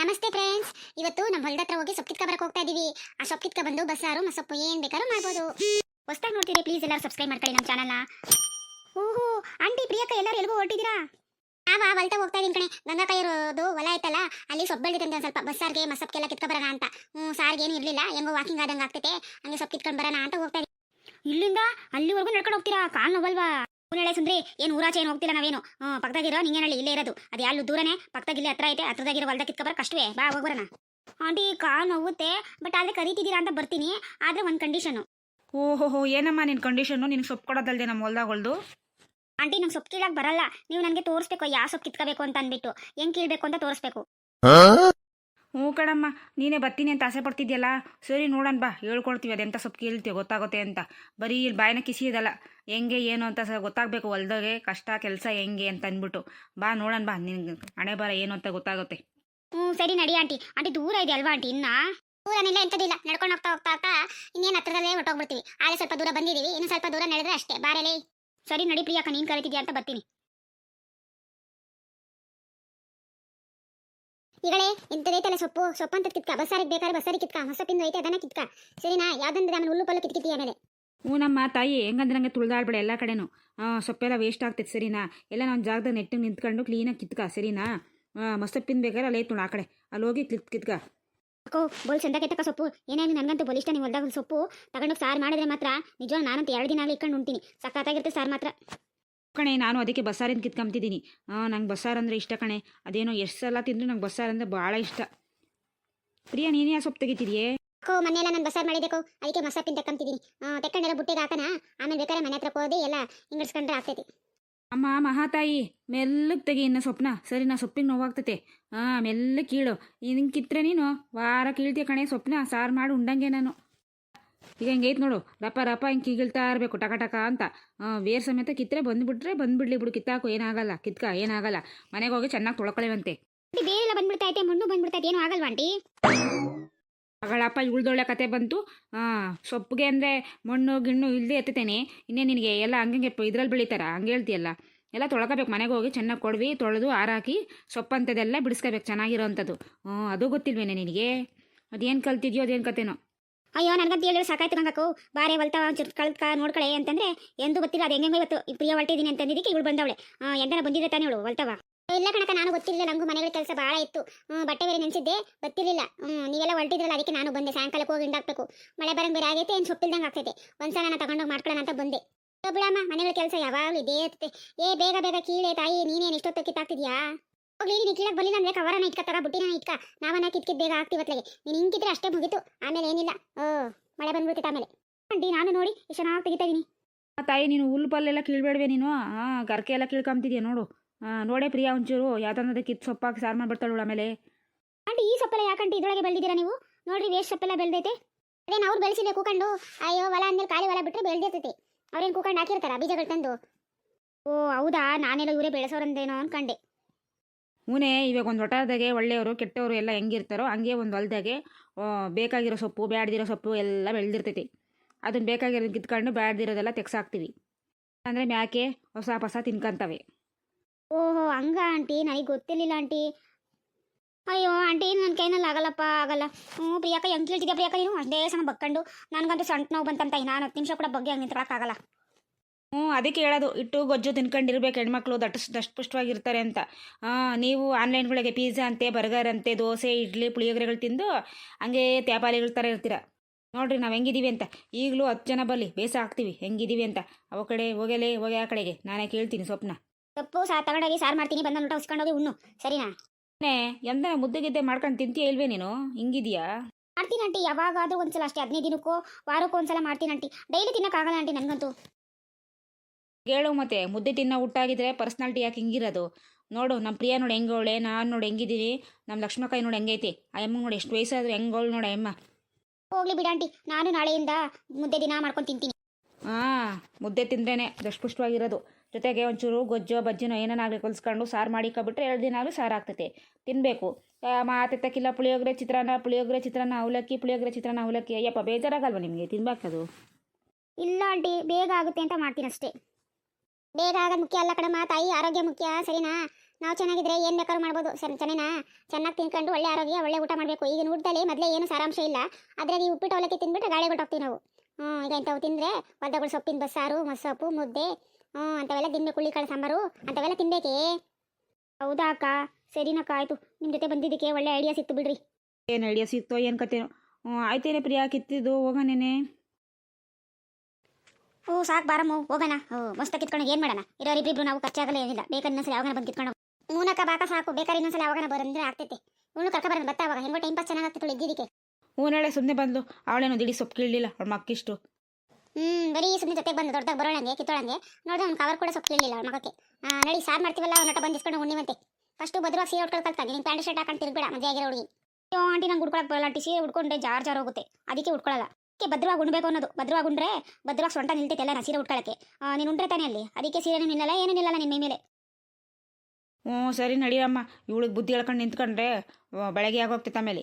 ನಮಸ್ತೆ ಫ್ರೆಂಡ್ಸ್ ಇವತ್ತು ನಮ್ಮ ಹೊಲದ ಹತ್ರ ಹೋಗಿ ಸೊಪ್ಪು ಕಿತ್ಕ ಬರಕ್ ಹೋಗ್ತಾ ಇದೀವಿ. ಆ ಸೊಪ್ಪು ಕಿತ್ಕ ಬಂದು ಬಸ್ಸಾರು ಮಸೊಪ್ಪು ಏನ್ ಬೇಕಾದ್ರೂ ಮಾಡ್ಬೋದು. ಹೊಸ್ದಾಗಿ ನೋಡ್ತೀರಿ ಪ್ಲೀಸ್ ಎಲ್ಲರೂ ಸಬ್ಸ್ಕ್ರೈಬ್ ಮಾಡ್ಕೊಳ್ಳಿ ನಮ್ಮ ಚಾನಲ್ನ ಓಹೋ, ಆಂಟಿ ಪ್ರಿಯಕ್ಕ ಎಲ್ಲರೂ ಎಲ್ಗೂ ಹೊರಟಿದ್ದೀರಾ? ನಾವ ಹೊಲ್ತಾ ಹೋಗ್ತಾ ಇದೀನಿ ಕಣೆ. ಗಂಗಾ ಕೈರೋದು ಹೊಲ ಐತಲ್ಲ ಅಲ್ಲಿ ಸೊಪ್ಪು ಬೆಳೆದಿದೆ ಒಂದು ಸ್ವಲ್ಪ. ಬಸ್ಸಾರ್ಗೆ ಎಲ್ಲ ಕಿತ್ಕ ಬರೋಣ ಅಂತ. ಹ್ಞೂ ಸಾರ್ಗೆ ಏನು ಇರಲಿಲ್ಲ. ಹೆಂಗೋ ವಾಕಿಂಗ್ ಆದಂಗೆ ಆಗ್ತೈತೆ. ಹಂಗೆ ಸೊಪ್ಪು ಕಿತ್ಕೊಂಡು ಬರೋಣ ಅಂತ ಹೋಗ್ತಾ ಇದ್ದೀನಿ ಇಲ್ಲಿಂದ ಅಲ್ಲಿವರೆಗೂ ನಡ್ಕೊಂಡು ಹೋಗ್ತೀರಾ? ಕಾಲು ನೋವಲ್ವಾ? ಊನಳೆ ಸುಂದ್ರಿ? ಏನು ಊರಾಚೆ ಏನು ಹೋಗ್ತಿಲ್ಲ ನಾವೇನು? ಪಕ್ಕದಾಗಿರೋ ನಿಂಗೇನಳ್ಳಿ ಇಲ್ಲೇ ಇರೋದು. ಅದು ಯಾರು ದೂರನೇ? ಪಕ್ಕದಾಗಿಲ್ಲೇ ಹತ್ರ ಐತೆ ಹತ್ರದಾಗಿರೋ ಹೊಲ್ದ ಕಿತ್ಕ ಬರ ಕಷ್ಟವೇ. ಬಾ ಹೋಗ್ಬರೋಣ ಆಂಟಿ ಕಾಲು ನೋವುತ್ತೆ ಬಟ್ ಆದ್ರೆ ಕರೀತಿದ್ದೀರಾ ಅಂತ ಬರ್ತೀನಿ. ಆದ್ರೆ ಒಂದು ಕಂಡೀಷನು ಓಹೋ ಏನಮ್ಮ ನಿನ್ನ ಕಂಡೀಷನ್ನು ನಿನಗೆ ಸೊಪ್ಪು ಕೊಡೋದಲ್ದೆ ನಮ್ಮ ಹೊಲ್ದಾಗೊಳ್ದು ಆಂಟಿ ನಂಗೆ ಸೊಪ್ಪು ಕೀಳಕ್ಕೆ ಬರಲ್ಲ. ನೀವು ನನಗೆ ತೋರಿಸ್ಬೇಕು ಯಾವ ಸೊಪ್ಪು ಕಿತ್ಕೋಬೇಕು ಅಂತ ಅಂದ್ಬಿಟ್ಟು. ಹೆಂಗೆ ಕೀಳ್ಬೇಕು ಅಂತ ತೋರಿಸ್ಬೇಕು. ಹ್ಞೂ ಕಣಮ್ಮ ನೀನೇ ಬರ್ತೀನಿ ಅಂತ ಆಸೆ ಪಡ್ತಿದ್ಯಲ್ಲ? ಸರಿ ನೋಡೋಣ ಬಾ ಹೇಳ್ಕೊಳ್ತೀವಿ ಅದೆಂಥ ಸೊಪ್ಪು ಕೇಳ್ತೀವಿ ಗೊತ್ತಾಗುತ್ತೆ ಅಂತ. ಬರೀ ಇಲ್ಲಿ ಬಾಯಿನ ಕಿಸಿಯೋದಲ್ಲ ಹೆಂಗೆ ಏನು ಅಂತ ಸ ಗೊತ್ತಾಗಬೇಕು ಹೊಲ್ದಾಗೆ ಕಷ್ಟ ಕೆಲಸ ಹೆಂಗೆ ಅಂತ ಅಂದ್ಬಿಟ್ಟು. ಬಾ ನೋಡೋಣ ಬಾ ನಿನ್ಗೆ ಹಣೆ ಬರ ಏನು ಅಂತ ಗೊತ್ತಾಗುತ್ತೆ. ಹ್ಞೂ ಸರಿ ನಡಿ ಆಂಟಿ. ಆಂಟಿ ದೂರ ಇದೆ ಅಲ್ವಾ ಆಂಟಿ ಇನ್ನ? ದೂರನಿಲ್ಲ ಎಂಥದಿಲ್ಲ. ನಡ್ಕೊಂಡು ಹೋಗ್ತಾ ಹೋಗ್ತಾ ಹೋಗ್ತಾ ಇನ್ನೇನು ಹತ್ರದಲ್ಲೇ ಹೊಟ್ಟೋಗ್ಬಿಡ್ತೀವಿ ಆದರೆ ಸ್ವಲ್ಪ ದೂರ ಬಂದಿದ್ದೀವಿ. ಇನ್ನು ಸ್ವಲ್ಪ ದೂರ ನಡೆದ್ರೆ ಅಷ್ಟೇ. ಬಾರೇಲಿ. ಸರಿ ನಡಿ ಪ್ರಿಯಾಕ ನೀನು ಕರಿತಿದ್ಯಾ ಅಂತ ಬರ್ತೀನಿ. ಈಗಳೇ ಇಂಥದೈತಲ್ಲ ಸೊಪ್ಪು? ಸೊಪ್ಪು ಅಂತ ಕಿತ್ಕ? ಬಸ್ಸಾರಿಗೆ ಬೇಕಾದ್ರೆ ಬಸಾರಿ ಕಿತ್ಕ. ಹೊಸಪಿಂದು ಐತೆ ಅದನ್ನ ಕಿತ್ಕ. ಸರಿನಾ? ಯಾವ್ದಂದ್ರೆ ಆಮೇಲೆ ಹುಲ್ಲು ಪಲ್ಲು ಕಿತ್ಕಿತ್ತಿ ಆಮೇಲೆ? ಹ್ಞೂ ನಮ್ಮ ತಾಯಿ ಹೆಂಗಂದ್ರೆ ನಂಗೆ ತುಳ್ದಾಡ್ಬೇಡ ಎಲ್ಲ ಕಡೆನೂ. ಸೊಪ್ಪೆಲ್ಲ ವೇಸ್ಟ್ ಆಗ್ತೈತೆ ಸರಿನಾ? ಎಲ್ಲ ನಾನು ಜಾಗದಾಗ ನೆಟ್ಟಿಗೆ ನಿಂತ್ಕೊಂಡು ಕ್ಲೀನಾಗಿ ಕಿತ್ಕ ಸರಿನಾ? ಹಾಂ ಮಸ್ತಪ್ಪಿನ ಬೇಕಾದ್ರೆ ಅಲ್ಲೇ ಐತೆ ಆ ಕಡೆ. ಅಲ್ಲಿ ಹೋಗಿ ಕಿತ್ ಕಿತ್ಕ. ಅಕ್ಕೋ ಬೋಲ್ ಚಂದ ಕೆತ್ತಕ್ಕ ಸೊಪ್ಪು? ಏನಾಗಿ ನನಗಂತೂ ಬೋಲಿಷ್ಟ ನೀವು ಹೊಲ್ದಾಗ ಸೊಪ್ಪು. ತಗೊಂಡೋಗಿ ಸಾರು ಮಾಡಿದ್ರೆ ಮಾತ್ರ ನಿಜವಾಗ ನಾನಂತ ಎರಡು ದಿನ ಆಗಲಿ ಇಟ್ಕೊಂಡು ಉಣ್ತೀನಿ. ಸಖತ್ತಾಗಿರುತ್ತೆ ಸಾರು ಮಾತ್ರ. ಕಣೆ ನಾನು ಅದಕ್ಕೆ ಬಸ್ಸಾರಿಂದ ಕಿತ್ಕೊಂಬ್ತಿದ್ದೀನಿ ನಂಗೆ ಬಸ್ಸಾರು ಅಂದರೆ ಇಷ್ಟ ಕಣೆ. ಅದೇನೋ ಎಷ್ಟು ಸಲ ತಿಂದರೂ ನಂಗೆ ಬಸ್ಸಾರು ಅಂದರೆ ಭಾಳ ಇಷ್ಟ. ಪ್ರಿಯಾ ನೀನೇ ಆ ಸೊಪ್ಪು ತೆಗಿತಿದೆಯೇ? ಅಕ್ಕೋ ಮನೆಯೆಲ್ಲ ನಾನು ಬಸ್ಸಾರು ಮಾಡಿದೆಕೋ ಅದಕ್ಕೆ ಮಸಾಪಿನ ತೆಕ್ಕಂತಿದ್ದೀನಿ ತೆಕ್ಕಂಡೆಲ್ಲ ಬುಟ್ಟಿಗೆ ಹಾಕೋಣ ಆಮೇಲೆ ಬೇಕಾದ್ರೆ ಮನೆ ಹತ್ರ ಹೋದೆ ಎಲ್ಲ ಹಿಂಗಡ್ಸ್ಕೊಂಡ್ರೆ ಆಗ್ತೈತಿ. ಅಮ್ಮ ಮಹಾತಾಯಿ ಮೆಲ್ಲಗೆ ತೆಗಿ ಇನ್ನು ಸೊಪ್ಪನ ಸರಿ ನಾ ಸೊಪ್ಪಿಗೆ ನೋವಾಗ್ತತೆ. ಹಾಂ ಮೆಲ್ಲ ಕೀಳು. ಹಿಂಗೆ ಕಿತ್ರೆ ನೀನು ವಾರ ಕೀಳ್ತೀಯ ಕಣೆ ಸೊಪ್ಪನ ಸಾರು ಮಾಡಿ ಉಂಡಂಗೆ ನಾನು. ಈಗ ಹಿಂಗೈತೆ ನೋಡು ರಪ್ಪ ರಪ್ಪ ಹಿಂಗೆ ಕೀಗಿಳ್ತಾ ಇರಬೇಕು ಟಕ ಟಕ ಅಂತ. ವೇರ್ ಸಮೇತ ಕಿತ್ತರೆ ಬಂದುಬಿಟ್ರೆ ಬಂದುಬಿಡ್ಲಿ ಬಿಡು ಕಿತ್ತಾಕು ಏನಾಗಲ್ಲ ಕಿತ್ಕ ಏನಾಗಲ್ಲ. ಮನೆಗೆ ಹೋಗಿ ಚೆನ್ನಾಗಿ ತೊಳ್ಕೊಳ್ಳೆವಂತೆ ಬೇರೆಲ್ಲ ಬಂದ್ಬಿಡ್ತೈತೆ ಮಣ್ಣು ಬಂದ್ಬಿಡ್ತೈತೆ ಏನು ಆಗಲ್ವಾ ಆಂಟಿ? ಅಗಳಪ್ಪ ಉಳ್ದೊಳ್ಳೆ ಕತೆ ಬಂತು. ಸೊಪ್ಪಿಗೆ ಅಂದರೆ ಮಣ್ಣು ಗಿಣ್ಣು ಇಲ್ಲದೆ ಎತ್ತತೇನೆ ಇನ್ನೇ ನಿನಗೆ ಎಲ್ಲ ಹಂಗಂಗೆ ಇದ್ರಲ್ಲಿ ಬೆಳೀತಾರ? ಹಂಗೆ ಹೇಳ್ತೀಯಲ್ಲ. ಎಲ್ಲ ತೊಳ್ಕೊಬೇಕು ಮನೆಗೆ ಹೋಗಿ ಚೆನ್ನಾಗಿ ಕೊಡ್ವಿ ತೊಳೆದು ಆರಾಕಿ ಸೊಪ್ಪಂಥದ್ದೆಲ್ಲ ಬಿಡಿಸ್ಕೋಬೇಕು ಚೆನ್ನಾಗಿರೋ ಅಂಥದ್ದು ಹ್ಞೂ ಅದು ಗೊತ್ತಿಲ್ವೇನೆ ನಿನಗೆ? ಅದೇನು ಕಲ್ತಿದ್ಯೋ ಅದೇನು ಕತೆನೋ? ಅಯ್ಯೋ, ನನಗಂತ ಹೇಳಿದ್ರೆ ಸಾಕಾಯ್ತು ಗಂಗಕ್ಕೋ ಬಾರೆ ಹೊಲ್ತಾವ ಒಂಚೂರು ಕಳ್ಕ ನೋಡ್ಕಳೆ ಅಂತಂದ್ರೆ ಎಂದು ಗೊತ್ತಿಲ್ಲ, ಅದು ಹೆಂಗೆ ಇವತ್ತು ಪ್ರಿಯ ಹೊಲ್ಟಿದ್ದೀನಿ ಅಂತಂದಿದ್ದಕ್ಕೆ ಇವಳು ಬಂದವಳೆ. ಎಂದನ ಬಂದಿದ್ದೆ ತಾನೇ ಇವಳು ಇಲ್ಲ ಕಣಕ ನಾನು ಗೊತ್ತಿರಲಿಲ್ಲ ನಂಗೂ ಮನೆಗಳ ಕೆಲಸ ಭಾಳ ಇತ್ತು. ಬಟ್ಟೆ ಬೇರೆ ನೆನೆಸಿದ್ದೆ, ಗೊತ್ತಿರಲಿಲ್ಲ. ನೀವೆಲ್ಲ ಹೊಲ್ಟಿದ್ರಲ್ಲ, ಅದಕ್ಕೆ ನಾನು ಬಂದೆ, ಸಾಯಂಕಾಲಕ್ಕೆ ಹೋಗಿ ಹಿಂಡಾಕ್ಬೇಕು ಮಳೆ ಬರಂಗ್ ಬೇರೆ ಆಗೈತೆ, ಏನು ಸೊಪ್ಪಿಲ್ದಂಗೆ ಆಗ್ತೈತೆ. ಒಂದ್ಸಲ ನಾನು ತಗೊಂಡೋಗಿ ಮಾಡ್ಕೊಳ್ಳೋಣ ಅಂತ ಬಂದೆ. ಬಿಡಮ್ಮ ಮನೆಗಳ ಕೆಲಸ ಯಾವಾಗಲೂ ಇದೇ ಇರ್ತೈತೆ. ಏ, ಬೇಗ ಬೇಗ ಕೀಳೆ ತಾಯಿ, ನೀನೇನು ಇಷ್ಟೊತ್ತು ಕಿತ್ತಾಕ್ತಿದ್ಯಾ? ಹೋಗ್ಲಿ ನೀನು ಬಲಿ ಬರಲಿಲ್ಲ ಅಂದ್ರೆ ಕವರನ ಇಟ್ಕ ತಗ ಬುಟ್ಟಿನ ಇಟ್ಕ. ನಾವನ್ನ ಕಿತ್ಕಿದ್ ಬೇಗ ಆಗ್ತಿವತ್ಲೆಗೆ ನೀನು ಹಿಂಗಿದ್ರೆ ಅಷ್ಟೇ ಮುಗಿತು. ಆಮೇಲೆ ಏನಿಲ್ಲ. ಓ ಮಳೆ ಬಂದ್ಬಿಡ್ತಿತ್ತು ಆಮೇಲೆ. ಅಂಡಿ ನಾನು ನೋಡಿ ಎಷ್ಟು ಚೆನ್ನಾಗಿ ತೆಗಿತಾ ಇದೀನಿ. ತಾಯಿ ನೀನು ಹುಲ್ಲು ಪಲ್ಲೆಲ್ಲ ಕೀಳ್ಬೇಡ್ವೆ ನೀನು. ಹಾಂ ಗರ್ಕೆ ಎಲ್ಲ ಕೀಳ್ಕೊಂತಿದ್ಯಾ ನೋಡು. ಹಾಂ ನೋಡೇ ಪ್ರಿಯಾ ಒಂಚೂರು ಯಾವ್ದನ್ನೋದು ಕಿತ್ತು ಸೊಪ್ಪಾಗಿ ಸಾರು ಮಾಡಿಬಿಡ್ತಾಳು ಆಮೇಲೆ. ಆಂಟಿ ಈ ಸೊಪ್ಪೆಲ್ಲ ಯಾಕಂಟಿ ಇದ್ರೊಳಗೆ ಬೆಳೆದಿದ್ದೀರಾ ನೀವು? ನೋಡ್ರಿ ವೇಸ್ಟ್ ಸೊಪ್ಪೆಲ್ಲ ಬೆಳೆದೈತೆ. ಅದೇನು ಅವ್ರು ಬೆಳೆಸಿಲ್ಲ ಕೂಕೊಂಡು? ಅಯ್ಯೋ ಹೊಲ ಅಂದ್ಮೇಲೆ ಖಾಲಿ ಹೊಲ ಬಿಟ್ಟರೆ ಬೆಳೆದಿರ್ತೈತಿ. ಅವ್ರೇನು ಕೂಕೊಂಡು ಹಾಕಿರ್ತಾರ ಬೀಜಗಳು ತಂದು? ಓ ಹೌದಾ? ನಾನೆಲ್ಲ ಇವರೇ ಬೆಳೆಸೋರಂದೇನೋ ಅನ್ಕಂಡೆ. ಹೂನೇ ಇವಾಗ ಒಂದು ಹೊಟ್ಟದಾಗೆ ಒಳ್ಳೆಯವರು, ಕೆಟ್ಟವರು ಎಲ್ಲ ಹೆಂಗಿರ್ತಾರೋ ಹಂಗೆ ಒಂದು ಹೊಲ್ದಾಗೆ ಬೇಕಾಗಿರೋ ಸೊಪ್ಪು, ಬ್ಯಾಡ್ದಿರೋ ಸೊಪ್ಪು ಎಲ್ಲ ಬೆಳೆದಿರ್ತೈತಿ. ಅದನ್ನು ಬೇಕಾಗಿರೋದು ಕಿತ್ಕೊಂಡು ಬ್ಯಾಡ್ದಿರೋದೆಲ್ಲ ತೆಗ್ಸಾಕ್ತೀವಿ. ಅಂದರೆ ಮ್ಯಾಕೆ ಹೊಸ ಹೊಸ ತಿನ್ಕೊಂತವೆ. ಓಹೋ, ಹಂಗ ಆಂಟಿ? ನನಗೆ ಗೊತ್ತಿರಲಿಲ್ಲ ಆಂಟಿ. ಅಯ್ಯೋ, ಆಂಟಿ ನನ್ನ ಕೈನಲ್ಲಿ ಆಗಲ್ಲಪ್ಪ, ಆಗಲ್ಲ. ಹ್ಞೂ, ಪ್ರಿಯಾಕ, ಹೆಂಗೆ ಕೇಳ್ತಿದ್ಯಾ ಪ್ರಿಯಾಕ ನೀನು? ಅಷ್ಟೇ ಸಮ ಬಕ್ಕಂಡು. ನನಗಂತೂ ಸಣ್ಣ ನೋವು ಬಂತಂತ. ನಾನು ಹತ್ತು ನಿಮಿಷ ಕೂಡ ಬಗ್ಗೆ ಹಂಗೆ ನಿಂತ್ಕೊಳಕ್ಕಾಗಲ್ಲ ಹ್ಞೂ ಅದಕ್ಕೆ ಹೇಳೋದು ಇಟ್ಟು ಗೊಜ್ಜು ತಿನ್ಕೊಂಡಿರ್ಬೇಕು ಹೆಣ್ಮಕ್ಳು ದಟ್ಟ ದಷ್ಟಪುಷ್ಟವಾಗಿರ್ತಾರೆ ಅಂತ. ನೀವು ಆನ್ಲೈನ್ಗಳಿಗೆ ಪಿಜ್ಜಾ ಅಂತೆ ಬರ್ಗರ್ ಅಂತೆ ದೋಸೆ ಇಡ್ಲಿ ಪುಳಿಯೋಗರೆಗಳು ತಿಂದು ಹಂಗೆ ತ್ಯಾಪಾಲಿಗಳ ಥರ ಇರ್ತೀರ. ನೋಡ್ರಿ ನಾವು ಹೆಂಗಿದೀವಿ ಅಂತ. ಈಗಲೂ ಹತ್ತು ಜನ ಬರಲಿ ಬೇಸ ಹಾಕ್ತೀವಿ ಹೆಂಗಿದೀವಿ ಅಂತ. ಅವ ಕಡೆ ಹೋಗಲೇ ಹೋಗಿ ಆ ಕಡೆಗೆ. ನಾನೇ ಕೇಳ್ತೀನಿ ಸ್ವಪ್ನ. ಸೊಪ್ಪು ಸಾ ತಗೊಂಡೋಗಿ ಸಾರು ಮಾಡ್ತೀನಿ ಬಂದ ಊಟ ಉಸ್ಕೊಂಡೋಗಿ ಉಣ್ಣು ಸರಿನಾ? ನೇ ಎಂದ ಮುದ್ದೆ ಗಿದ್ದೆ ಮಾಡ್ಕೊಂಡು ತಿಂತೀಯ ಇಲ್ವೇ ನೀನು? ಹಿಂಗಿದೀಯಾ? ಮಾಡ್ತೀನಿ ಆಂಟಿ ಯಾವಾಗಾದ್ರೂ ಒಂದ್ಸಲ ಅಷ್ಟೇ ಹದಿನೈದು ದಿನಕ್ಕೂ ವಾರಕ್ಕೂ ಒಂದ್ಸಲ ಮಾಡ್ತೀನಿ ಆಂಟಿ. ಡೈಲಿ ತಿನ್ನಕ್ಕಾಗಲ್ಲ ಆಂಟಿ ನನಗಂತೂ. ಹೇಳು ಮತ್ತೆ. ಮುದ್ದೆ ತಿನ್ನೋ ಹುಟ್ಟಾಗಿದ್ರೆ ಪರ್ಸ್ನಾಲಿಟಿ ಯಾಕೆ ಹಿಂಗಿರೋದು? ನೋಡು ನಮ್ಮ ಪ್ರಿಯ ನೋಡಿ ಹೆಂಗೋಳೆ ನಾನು ನೋಡಿ ಹೆಂಗಿದ್ದೀನಿ. ನಮ್ಮ ಲಕ್ಷ್ಮಕಾಯಿ ನೋಡಿ ಹೆಂಗೈತಿ. ಆ ಅಮ್ಮ ನೋಡಿ ಎಷ್ಟು ವಯಸ್ಸಾದ್ರೆ ಹೆಂಗವಳು ನೋಡಿ ಅಮ್ಮ. ಹೋಗ್ಲಿ ಬಿಡಾಂಟಿ ನಾನು ನಾಳೆಯಿಂದ ಮುದ್ದೆ ದಿನ ಮಾಡ್ಕೊಂಡು ತಿಂತೀನಿ. ಹಾಂ ಮುದ್ದೆ ತಿಂದ್ರೇ ದಷ್ಟಪುಷ್ಟವಾಗಿರೋದು ಜೊತೆಗೆ ಒಂಚೂರು ಗೊಜ್ಜೋ ಬಜ್ಜಿನೋ ಏನಾಗಲಿ ಕಲಿಸ್ಕೊಂಡು ಸಾರು ಮಾಡಿಕೊಬಿಟ್ರೆ ಎರಡು ದಿನ ಆಗಲಿ ಸಾರು ಆಗ್ತೈತೆ ತಿನ್ನಬೇಕು ಮಾತೆತ್ತಕ್ಕಿಲ್ಲ ಪುಳಿಯೋಗರೆ ಚಿತ್ರಾನ್ನ ಪುಳಿಯೋಗರೆ ಚಿತ್ರಾನ್ನ ಅವಲಕ್ಕಿ ಪುಳಿಯೋಗರೆ ಚಿತ್ರಾನ್ನ ಅವಲಕ್ಕಿ. ಅಯ್ಯಪ್ಪ ಬೇಜಾರಾಗಲ್ವ ನಿಮಗೆ ತಿನ್ಬೇಕದು ಇಲ್ಲ ಆಂಟಿ ಬೇಗ ಆಗುತ್ತೆ ಅಂತ ಮಾಡ್ತೀನಿ ಅಷ್ಟೇ ಬೇಗ ಆಗೋದು ಮುಖ್ಯ ಅಲ್ಲ ಕಣಮ್ಮ, ತಾಯಿ ಆರೋಗ್ಯ ಮುಖ್ಯ, ಸರಿನಾ? ನಾವು ಚೆನ್ನಾಗಿದ್ರೆ ಏನು ಬೇಕಾದ್ರೂ ಮಾಡ್ಬೋದು, ಸರಿ ಸರಿನಾ ಚೆನ್ನಾಗಿ ತಿನ್ಕೊಂಡು ಒಳ್ಳೆ ಆರೋಗ್ಯ, ಒಳ್ಳೆ ಊಟ ಮಾಡಬೇಕು. ಈಗಿನ ಊಟದಲ್ಲಿ ಮೊದಲೇ ಏನು ಸಾರಾಂಶ ಇಲ್ಲ. ಅದ್ರಾಗ ಈ ಉಪ್ಪಿಟ್ಟು ಅವಲಕ್ಕಿ ತಿಂದ್ಬಿಟ್ಟು ಗಾಳಿ ಹೊಟ್ಟೋಗ್ತೀವಿ ನಾವು. ಹ್ಞೂ ಈಗ ಇಂಥವು ತಿಂದರೆ ಒದ್ದಗಳು ಸೊಪ್ಪಿನ ಬಸ್ಸಾರು, ಮೊಸೊಪ್ಪು, ಮುದ್ದೆ ಹ್ಞೂ ಅಂಥವೆಲ್ಲ ತಿನ್ಬೇಕು ಹುಳ್ಳಿಕಾಳು ಸಾಂಬಾರು, ಅಂಥವೆಲ್ಲ ತಿನ್ಬೇಕೇ? ಹೌದಾ ಅಕ್ಕ? ಸರಿನಕ್ಕ, ಆಯಿತು. ನಿಮ್ಮ ಜೊತೆ ಬಂದಿದ್ದಕ್ಕೆ ಒಳ್ಳೆ ಐಡಿಯಾ ಸಿಕ್ತು ಬಿಡ್ರಿ. ಏನು ಐಡಿಯಾ ಸಿಕ್ತೋ, ಏನು ಕತೆ? ಹ್ಞೂ ಆಯ್ತೇನೆ ಪ್ರಿಯಾ, ಕಿತ್ತಿದ್ದು ಹೋಗೋನೇನೆ ಓ ಸಾಕು ಬಾರಮ್ಮ ಹೋಗೋಣ. ಓ ಮಸ್ತ ಕಿತ್ಕೊಂಡು ಏನು ಮಾಡೋಣ? ಇರೋ ಇಬ್ರಿಬ್ರು ನಾವು ಖರ್ಚಾಗಲ್ಲ ಏನಿಲ್ಲ. ಬೇಕಾದ್ರೆ ಇನ್ನೊಂದ್ಸಲ ಯಾವಾಗ ಬಂದು ಕಿತ್ಕೊಂಡು ಮೂನಕ್ಕ ಬಾಕ ಸಾಕು. ಬೇಕಾದ್ರೆ ಇನ್ನೊಂದ್ಸಲ ಯಾವಾಗ ಬರಂದ್ರೆ ಆಗ್ತೈತೆ. ಇವನು ಕರ್ಕ ಬರೋದು ಬತ್ತ ಅವಾಗ? ಹೆಂಗೋ ಟೈಮ್ ಪಾಸ್ ಚೆನ್ನಾಗಿ ಇದ್ದಿದ್ದಕ್ಕೆ ಹ್ಞೂ ನಾಳೆ ಸುಮ್ಮನೆ ಬಂದು ಅವಳೇನು ದಿಡಿ ಸೊಪ್ಪು ಕೀಳಲಿಲ್ಲ ಅವಳ ಮಕ್ಕಿಷ್ಟು ಹ್ಮ್ ಬರೀ ಸುಮ್ಮನೆ ಜೊತೆಗೆ ಬಂದು ದೊಡ್ಡದಾಗ ಬರೋಳಂಗೆ ಕಿತ್ತೋಳಂಗೆ. ನೋಡಿದ್ರೆ ಒಂದು ಕವರ್ ಕೂಡ ಸೊಪ್ಪು ಕೀಳಲಿಲ್ಲ ಅವಳ ಮಗಕ್ಕೆ. ನಡಿ ಸಾರ್ ಮಾಡ್ತೀವಲ್ಲ? ಅವ್ನ ಬಂದು ಇಸ್ಕೊಂಡು ಉಣ್ಣಿವಂತೆ. ಫಸ್ಟು ಭದ್ರವಾಗಿ ಸೀರೆ ಉಟ್ಕೊಂಡು ಕಲ್ತಾನೆ ನೀನು ಪ್ಯಾಂಟ್ ಶರ್ಟ್ ಹಾಕೊಂಡು ತಿರುಗಬೇಡ. ಮದುವೆ ಆಗಿರೋ ಹುಡುಗಿ. ಅಯ್ಯೋ ಆಂಟಿ ನಂಗೆ ಉಡ್ಕೊಳಕ್ಕೆ ಬರಲ್ಲ. ಟಿ ಸೀರೆ ಉಟ್ಕೊಂಡೆ ಜಾರ್ ಜಾರ್ ಹೋಗುತ್ತೆ. ಅದಕ್ಕೆ ಉಟ್ಕೊಳ್ಳಲ್ಲ ಅದಕ್ಕೆ ಭದ್ರವಾಗಿ ಉಣ್ಬೇಕು ಅನ್ನೋದು. ಭದ್ರವಾಗಿ ಉಂಡ್ರೆ ಭದ್ರವಾಗಿ ಸೊಂಟ ನಿಲ್ತೈತೆ ಎಲ್ಲ ಸೀರೆ ಉಟ್ಕೊಳ್ಳಕ್ಕೆ ನೀನು ಉಂಡ್ರೆ ತಾನೇ ಅಲ್ಲಿ. ಅದಕ್ಕೆ ಸೀರೆ ನಿಲ್ಲಲ್ಲ ಏನೂ ನಿಲ್ಲಲ್ಲ ನಿನ್ನ ಮೇಲೆ ಹ್ಞೂ ಸರಿ ನಡಿಯಮ್ಮ ಇವಳಿಗೆ ಬುದ್ಧಿ ಹೇಳ್ಕೊಂಡು ನಿಂತ್ಕೊಂಡ್ರೆ ಬೆಳಗ್ಗೆ ಬೆಳಗ್ಗೆ ಆಗೋಗ್ತೈತೆ ಆಮೇಲೆ.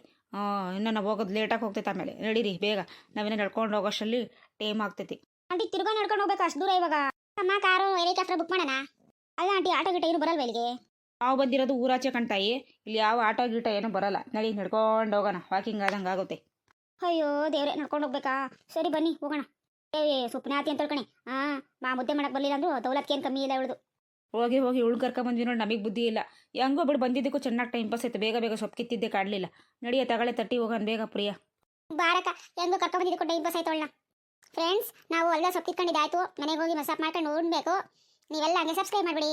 ಇನ್ನೂ ನಾವು ಹೋಗೋದು ಲೇಟಾಗಿ ಹೋಗ್ತೈತೆ ಆಮೇಲೆ. ನಡೀರಿ ಬೇಗ. ನಾವೇನೋ ನಡ್ಕೊಂಡು ಹೋಗೋಷ್ಟರಲ್ಲಿ ಟೈಮ್ ಆಗ್ತೈತಿ. ಆಂಟಿ ತಿರ್ಗಾ ನಡ್ಕೊಂಡು ಹೋಗ್ಬೇಕು ಅಷ್ಟು ದೂರ ಇವಾಗ. ಅಮ್ಮ ಕಾರು ಹೆಲಿಕಾಪ್ಟರ್ ಬುಕ್ ಮಾಡೋಣ? ಅಲ್ಲ ಆಂಟಿ ಆಟೋ ಗಿಟ ಏನು ಬರಲ್ವ ಇಲ್ಲಿಗೆ? ನಾವು ಬಂದಿರೋದು ಊರಾಚೆ ಕಣ್ತಾಯಿ ಇಲ್ಲಿ ಯಾವ ಆಟೋ ಗೀಟ ಏನೂ ಬರಲ್ಲ. ನಡಿ ನಡ್ಕೊಂಡು ಹೋಗೋಣ. ವಾಕಿಂಗ್ ಆದಂಗೆ ಆಗುತ್ತೆ. ಅಯ್ಯೋ ದೇವ್ರೆ ನಡ್ಕೊಂಡು ಹೋಗ್ಬೇಕಾ? ಸರಿ ಬನ್ನಿ ಹೋಗೋಣ. ಏ ಸುಪ್ನೆ ಆತಿ ಅಂತ ಹೇಳ್ಕಣಿ. ಹಾ ಮಾ ಮುದ್ದೆ ಮಾಡಕ್ ಬರ್ಲಿಲ್ಲ ಅಂದ್ರು ದೌಲತ್ಗೆ ಏನು ಕಮ್ಮಿ ಇಲ್ಲ ಇವಳದು. ಹೋಗಿ ಹೋಗಿ ಉಳ್ ಕರ್ಕೊಂಬಂದ್ವಿ ನೋಡಿ ನಮಗೆ ಬುದ್ಧಿ ಇಲ್ಲ. ಹೆಂಗೋ ಬಿಡು ಬಂದಿದ್ದಕ್ಕೂ ಚೆನ್ನಾಗಿ ಟೈಮ್ ಪಾಸ್ ಆಯ್ತು. ಬೇಗ ಬೇಗ ಸೊಪ್ಪು ಕಿತ್ತಿದ್ದೆ ಕಾಡಲಿಲ್ಲ. ನಡಿಯ ತಗಳೆ ತಟ್ಟಿ ಹೋಗೋಣ ಬೇಗ ಪ್ರಿಯ. ಬಾರಕ ಹೆಂಗೋ ಕರ್ಕೊಂಡ್ ಬಂದಿದ್ದಕ್ಕೆ ಟೈಮ್ ಪಾಸ್ ಆಯ್ತು ಅವಳ ಫ್ರೆಂಡ್ಸ್ ನಾವು ಅಲ್ಲ ಸೊಪ್ಪು ಕಿತ್ಕೊಂಡಿದ್ದಾಯ್ತು ಮನೆಗೆ ಹೋಗಿ ಮಸಾಪ್ ಮಾಡ್ಕೊಂಡು ಉಣ್ಬೇಕು. ನೀವೆಲ್ಲ ಹಂಗೆ ಸಬ್ಸ್ಕ್ರೈಬ್ ಮಾಡ್ಬಿಡಿ.